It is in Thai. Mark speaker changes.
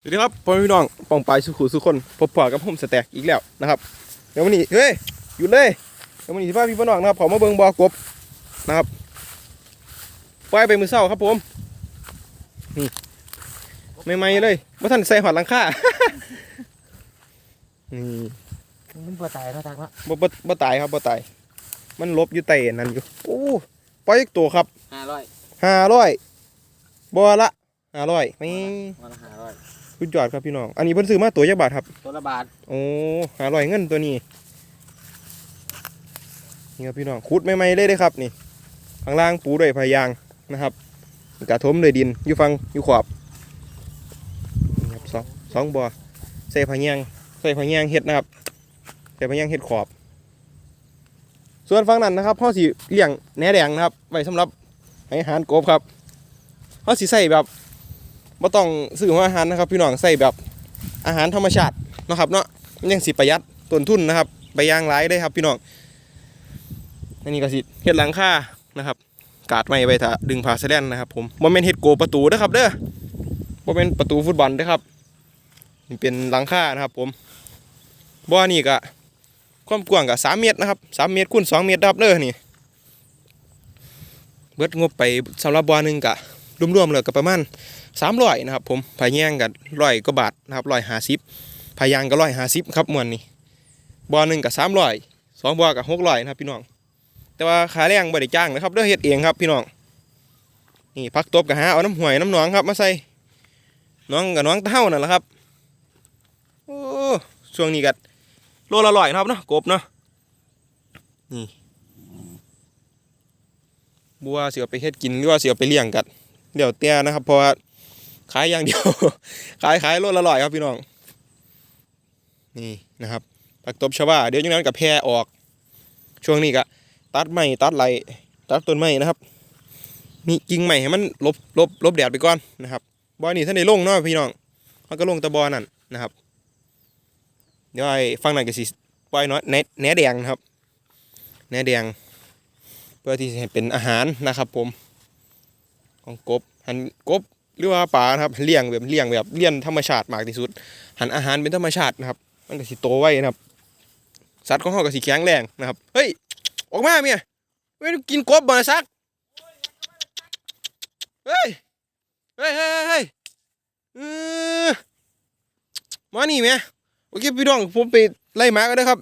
Speaker 1: สวัสดีครับพ่อแม่พี่น้องปองปลายสุขุสุคนพบปะกับผมสแต็กอีกแล้วนะครับเดี๋ยววันนี้เฮ้ยหยุดเลยเดี๋ยววันนี้ที่พาพี่พี่น้องนะครับผมมาเบิ่งบ่อกบนะครับปล่อยไปมือเศร้าครับผมนี่ใหม่ๆเลยว่าท่านใส่หอดหลังคานี่
Speaker 2: มันปวดตายเขาทักว่า
Speaker 1: บ่บ่บ่ตายครับบ่ตายมันลบอยู่ใต้นั่นอยู่โอ้ปล่อยอีกตัวครับ
Speaker 2: ห้าร้อย
Speaker 1: ห้าร้อยบ่ละห้าร้อยไม่
Speaker 2: วันละห้าร้อย
Speaker 1: สุดยอดครับพี่น้อง อันนี้เพิ่นซื้อมาตัวยักบาทครับ
Speaker 2: ตัวละบาท
Speaker 1: โอ้หาร้อยเงินตัวนี้ นี่ครับพี่น้องขุดใหม่ๆเลยเด้อครับนี่ข้างล่างปูด้วยพายางนะครับกระทมด้วยดินอยู่ฟังอยู่ขอบนี่ครับสองสองบ่อใส่พายางใส่พายางเห็ดนะครับใส่พายางเห็ดขอบ ส่วนฝั่งนั้นนะครับพ่อสีเลี้ยงแหนแดงนะครับไว้สำหรับให้อาหารกบครับพ่อสีใส่แบบ ไม่ต้องซื้อหัวอาหารนะครับพี่น้องใส่แบบอาหารธรรมชาตินะครับเนาะมันยังสิประหยัดต้นทุนนะครับไปย่างหลายได้ครับพี่น้องอันนี้ก็สิเฮ็ดหลังคานะครับ กาดไม้ไว้ถ้าดึงผ้าแสแลนนะครับผมบ่แม่นเฮ็ดโกประตูนะครับเด้อบ่แม่นประตูฟุตบอลเด้อครับนี่เป็นหลังคานะครับ ผมบ่อนี่ก็ความกว้างก็3เมตรนะครับ3เมตรคูณ2เมตรครับเด้อนี่เบิดงบไปสำหรับบ่อหนึงก็ รวมๆแล้วก็ประมาณ300นะครับผมพายแยงก็100กว่าบาทนะครับ150พายางก็ร้อยห้าสิบครับมวนนี่บ่อหนึ่งกับสามร้อยสองบอกับหกร้อยนะครับพี่น้อง แต่ว่าขาแรงบ่ได้จ้างนะครับเด้อเฮ็ดเองครับพี่น้องนี่พักตบกับหาเอาน้ำห่วยน้ำหนองครับมาใส่น้องกับน้องเท่านั่นแหละครับโอ้ช่วงนี้กัดโลละร้อยนะครับเนาะกบเนาะนี่บัวเสียไปเฮ็ดกินหรือว่าเสียไปเลี้ยงกัด เดี๋ยวเตี้ยนะครับ เพราะว่าขายอย่างเดียว ขายขายโลละร้อยครับพี่น้อง นี่นะครับผักตบชาวาเดี๋ยวจากนั้นกับแพรออก ช่วงนี้ก็ตัดไม้ตัดไหลตัดต้นไม้นะครับมีกิ่งใหม่ให้มันลบลบลบแดดไปก่อนนะครับบอนี่ท่านได้ลงเนาะพี่น้องมันก็ลงตะบอนั่นนะครับ เดี๋ยวไอ้ฟังนั่นก็สิปล่อยน้อยแหนแหนแดงนะครับแหนแดง เพื่อที่จะเป็นอาหารนะครับผม ของกบหันกบหรือว่าปลานะครับเลี้ยงแบบเลี้ยงแบบเลี้ยงธรรมชาติมากที่สุด หันอาหารเป็นธรรมชาตินะครับ มันก็สิโตไว้นะครับสัตว์ของเขาก็สิแข็งแรงนะครับเฮ้ยออกมาเมียเว้ยกินกบบ่นะซักเฮ้ยเฮ้ยเฮ้ยเฮ้ยมานี่เมียโอเคพี่น้องผมไปไล่หมาก็ได้ครับ